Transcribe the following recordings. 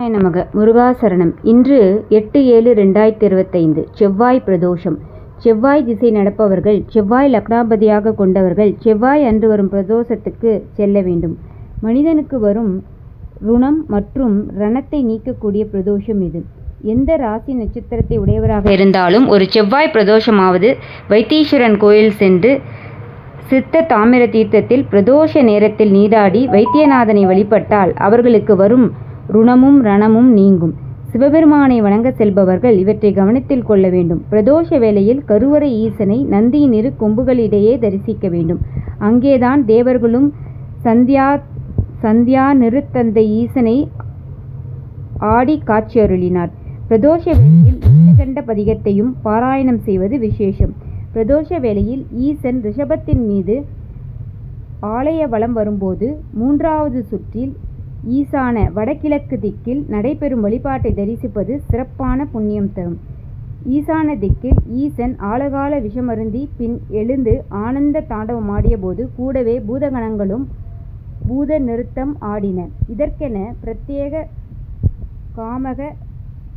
நமக முருகாசரணம். இன்று எட்டு ஏழு ரெண்டாயிரத்தி இருபத்தைந்து. செவ்வாய் பிரதோஷம். செவ்வாய் திசை நடப்பவர்கள் செவ்வாய் லக்னாபதியாக கொண்டவர்கள் செவ்வாய் அன்று வரும் பிரதோஷத்துக்கு செல்ல வேண்டும். மனிதனுக்கு வரும் ருணம் மற்றும் ரணத்தை நீக்கக்கூடிய பிரதோஷம் இது. எந்த ராசி நட்சத்திரத்தை உடையவராக இருந்தாலும் ஒரு செவ்வாய் பிரதோஷமாவது வைத்தீஸ்வரன் கோயில் சென்று சித்த தாமிர தீர்த்தத்தில் பிரதோஷ நேரத்தில் நீராடி வைத்தியநாதனை வழிபட்டால் அவர்களுக்கு வரும் ருணமும் ரணமும் நீங்கும். சிவபெருமானை வணங்க செல்பவர்கள் இவற்றை கவனத்தில் கொள்ள வேண்டும். பிரதோஷ வேளையில் கருவறை ஈசனை நந்தியின் இரு கொம்புகளிடையே தரிசிக்க வேண்டும். அங்கேதான் தேவர்களும் சந்தியா சந்தியா நிறுத்தந்த ஈசனை ஆடி காட்சியருளினார். பிரதோஷ வேளையில் நீலகண்ட பதிகத்தையும் பாராயணம் செய்வது விசேஷம். பிரதோஷ வேளையில் ஈசன் ரிஷபத்தின் மீது ஆலய வலம் வரும்போது மூன்றாவது சுற்றில் ஈசான வடகிழக்கு திக்கில் நடைபெறும் வழிபாட்டை தரிசிப்பது சிறப்பான புண்ணியம் தரும். ஈசான திக்கில் ஈசன் ஆழகால விஷமருந்தி பின் எழுந்து ஆனந்த தாண்டவமாடியபோது கூடவே பூதகணங்களும் பூத நிறுத்தம் ஆடின. இதற்கென பிரத்யேக காமக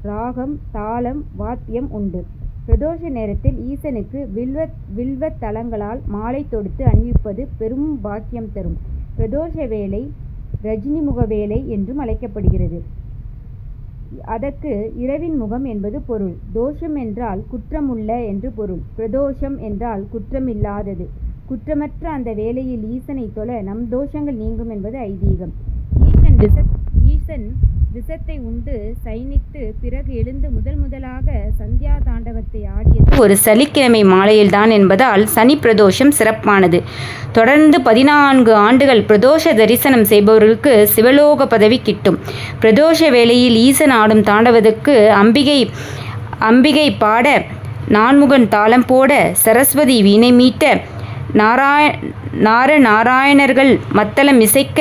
ராகம் தாளம் வாத்தியம் உண்டு. பிரதோஷ நேரத்தில் ஈசனுக்கு வில்வ வில்வத் தலங்களால் மாலை தொடுத்து அணிவிப்பது பெரும் பாக்கியம் தரும். பிரதோஷ வேலை ரஜினி முக வேலை என்றும் அழைக்கப்படுகிறது. அதற்கு இரவின் முகம் என்பது பொருள். தோஷம் என்றால் குற்றமுள்ள என்று பொருள். பிரதோஷம் என்றால் குற்றமில்லாதது. குற்றமற்ற அந்த வேலையில் ஈசனை தொழ நம் தோஷங்கள் நீங்கும் என்பது ஐதீகம். ஈசன் ஈசன் விஷத்தை உண்டு சைனித்து பிறகு எழுந்து முதல் முதலாக சந்தியா தாண்டவத்தை ஆடியது. ஒரு சனிக்கிழமை மாலையில்தான் என்பதால் சனி பிரதோஷம் சிறப்பானது. தொடர்ந்து பதினான்கு ஆண்டுகள் பிரதோஷ தரிசனம் செய்பவர்களுக்கு சிவலோக பதவி கிட்டும். பிரதோஷ வேளையில் ஈசன் ஆடும் தாண்டவத்துக்கு அம்பிகை அம்பிகை பாட நான்முகன் தாளம் போட சரஸ்வதி வீணை மீட்ட நாராய நார நாராயணர்கள் மத்தளம் இசைக்க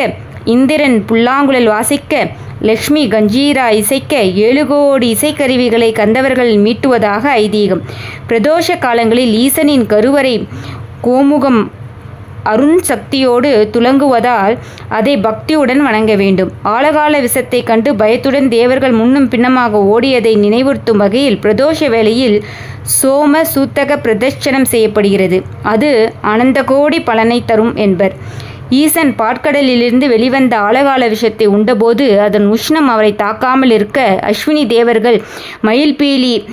இந்திரன் புல்லாங்குழல் வாசிக்க லக்ஷ்மி கஞ்சீரா இசைக்க ஏழு கோடி இசைக்கருவிகளை கந்தவர்கள் மீட்டுவதாக ஐதீகம். பிரதோஷ காலங்களில் ஈசனின் கருவறை கோமுகம் அருண் சக்தியோடு துலங்குவதால் அதை பக்தியுடன் வணங்க வேண்டும். ஆழகால விஷத்தை கண்டு பயத்துடன் தேவர்கள் முன்னும் பின்னமாக ஓடியதை நினைவுறுத்தும் வகையில் பிரதோஷ வேளையில் சோம சூத்தக பிரதட்சணம் செய்யப்படுகிறது. அது அனந்த கோடி பலனை தரும் என்பர். ஈசன் பாட்கடலிலிருந்து வெளிவந்த ஆழகால விஷத்தை உண்டபோது அதன் உஷ்ணம் அவரை தாக்காமல் இருக்க அஸ்வினி தேவர்கள் மயில்பீலி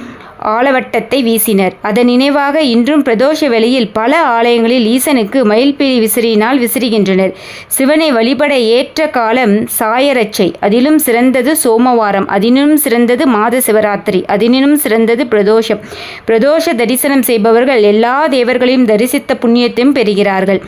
ஆலவட்டத்தை வீசினர். அதன் நினைவாக இன்றும் பிரதோஷ வேளையில் பல ஆலயங்களில் ஈசனுக்கு மயில்பீலி விசிறியினால் விசிறுகின்றனர். சிவனை வழிபட ஏற்ற காலம் சாயரச்சை அதிலும் சிறந்தது சோமவாரம். அதினும் சிறந்தது மாத சிவராத்திரி. அதினும் சிறந்தது பிரதோஷம். பிரதோஷ தரிசனம் செய்பவர்கள் எல்லா தேவர்களையும் தரிசித்த புண்ணியத்தையும் பெறுகிறார்கள்.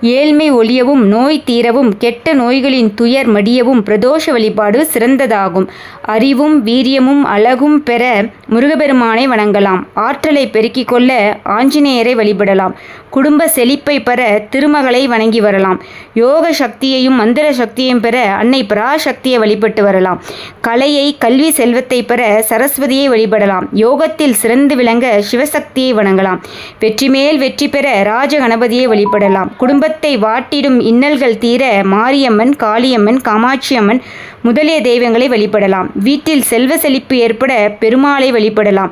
ஏழ்மை ஒழியவும் நோய் தீரவும் கெட்ட நோய்களின் துயர் மடியவும் பிரதோஷ வழிபாடு சிறந்ததாகும். அறிவும் வீரியமும் அழகும் பெற முருகபெருமானை வணங்கலாம். ஆற்றலை பெருக்கிக் கொள்ள ஆஞ்சநேயரை வழிபடலாம். குடும்ப செழிப்பை பெற திருமகளை வணங்கி வரலாம். யோக சக்தியையும் மந்திர சக்தியையும் பெற அன்னை பராசக்தியை வழிபட்டு வரலாம். கலையை கல்வி செல்வத்தை பெற சரஸ்வதியை வழிபடலாம். யோகத்தில் சிறந்து விளங்க சிவசக்தியை வணங்கலாம். வெற்றி மேல் வெற்றி பெற ராஜ கணபதியை வழிபடலாம் குடும்பத்தை வாட்டிடும் இன்னல்கள் தீர மாரியம்மன் காளியம்மன் காமாட்சியம்மன் முதலிய தெய்வங்களை வழிபடலாம். வீட்டில் செல்வ செழிப்பு ஏற்பட பெருமாளை வழிபடலாம்.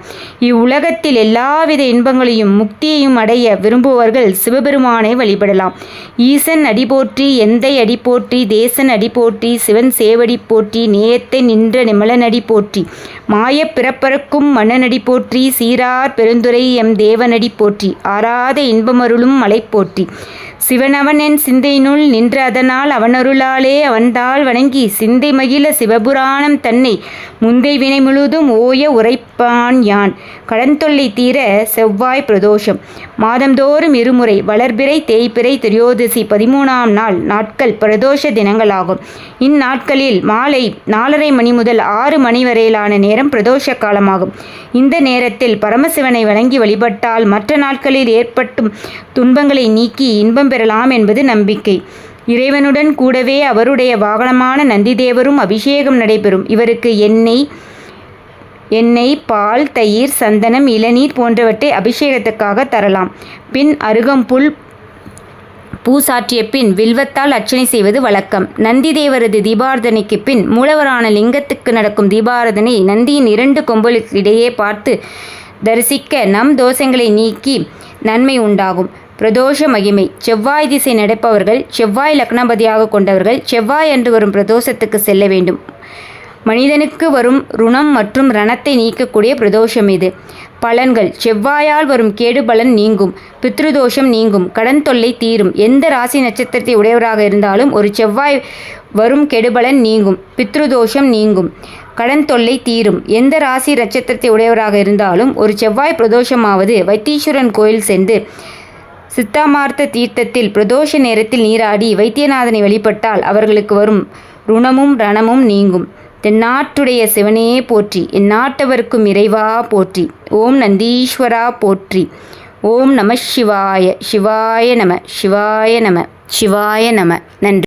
இவ்வுலகத்தில் எல்லாவித இன்பங்களையும் முக்தியையும் அடைய விரும்புவர்கள் சிவபெருமானை வழிபடலாம். ஈசன் அடி போற்றி எந்தை அடி போற்றி தேசன் அடி போற்றி சிவன் சேவடி போற்றி நேயத்தை நின்ற நிமலனடி போற்றி மாயப் பிறப்பறக்கும் மன்னனடி போற்றி சீரார் பெருந்துரை எம் தேவனடி போற்றி ஆறாத இன்பமருளும் மலை போற்றி சிவனவன் என் சிந்தையினுள் நின்ற அதனால் அவனருளாலே அவன்தாள் வணங்கி சிந்தை மகிழ சிவபுராணம் தன்னை முந்தை வினை முழுதும் ஓய உரைப்பான் யான். கடன் தொல்லை தீர செவ்வாய் பிரதோஷம். மாதந்தோறும் இருமுறை வளர்பிறை தேய்பிறை திரியோதசி பதிமூணாம் நாள் நாட்கள் பிரதோஷ தினங்களாகும். இந்நாட்களில் மாலை நாலரை மணி முதல் ஆறு மணி வரையிலான நேரம் பிரதோஷ காலமாகும். இந்த நேரத்தில் பரமசிவனை வணங்கி வழிபட்டால் மற்ற நாட்களில் ஏற்பட்டும் துன்பங்களை நீக்கி இன்பம் பெறலாம் என்பது நம்பிக்கை. இறைவனுடன் கூடவே அவருடைய வாகனமான நந்திதேவரும் அபிஷேகம் நடைபெறும். இவருக்கு எண்ணெய் எண்ணெய் பால் தயிர் சந்தனம் இளநீர் போன்றவற்றை அபிஷேகத்துக்காக தரலாம். பின் அருகம்புல் பூசாற்றிய பின் வில்வத்தால் அர்ச்சனை செய்வது வழக்கம். நந்தி தேவரது தீபாரதனைக்கு பின் மூலவரான லிங்கத்துக்கு நடக்கும் தீபாரதனை நந்தியின் இரண்டு கொம்புகளுக்கு இடையே பார்த்து தரிசிக்க நம் தோஷங்களை நீக்கி நன்மை உண்டாகும். பிரதோஷ மகிமை. செவ்வாய் திசை நடப்பவர்கள் செவ்வாய் லக்னாபதியாக கொண்டவர்கள் செவ்வாய் அன்று வரும் பிரதோஷத்துக்கு செல்ல வேண்டும். மனிதனுக்கு வரும் ருணம் மற்றும் ரணத்தை நீக்கக்கூடிய பிரதோஷம் இது. பலன்கள். செவ்வாயால் வரும் கேடு பலன் நீங்கும். பித்ருதோஷம் நீங்கும். கடன் தொல்லை தீரும். எந்த ராசி நட்சத்திரத்தை உடையவராக இருந்தாலும் ஒரு செவ்வாய் வரும் கெடுபலன் நீங்கும். பித்ருதோஷம் நீங்கும். கடன் தொல்லை தீரும். எந்த ராசி நட்சத்திரத்தை உடையவராக இருந்தாலும் ஒரு செவ்வாய் பிரதோஷமாவது வைத்தீஸ்வரன் கோயில் சென்று சித்தாமார்த்த தீர்த்தத்தில் பிரதோஷ நேரத்தில் நீராடி வைத்தியநாதனை வழிபட்டால் அவர்களுக்கு வரும் ருணமும் ரணமும் நீங்கும். தென்னாட்டுடைய சிவனே போற்றி என் நாட்டவருக்கும் இறைவா போற்றி. ஓம் நந்தீஸ்வரா போற்றி. ஓம் நம சிவாய சிவாய நம சிவாய நம சிவாய நம. நன்றி.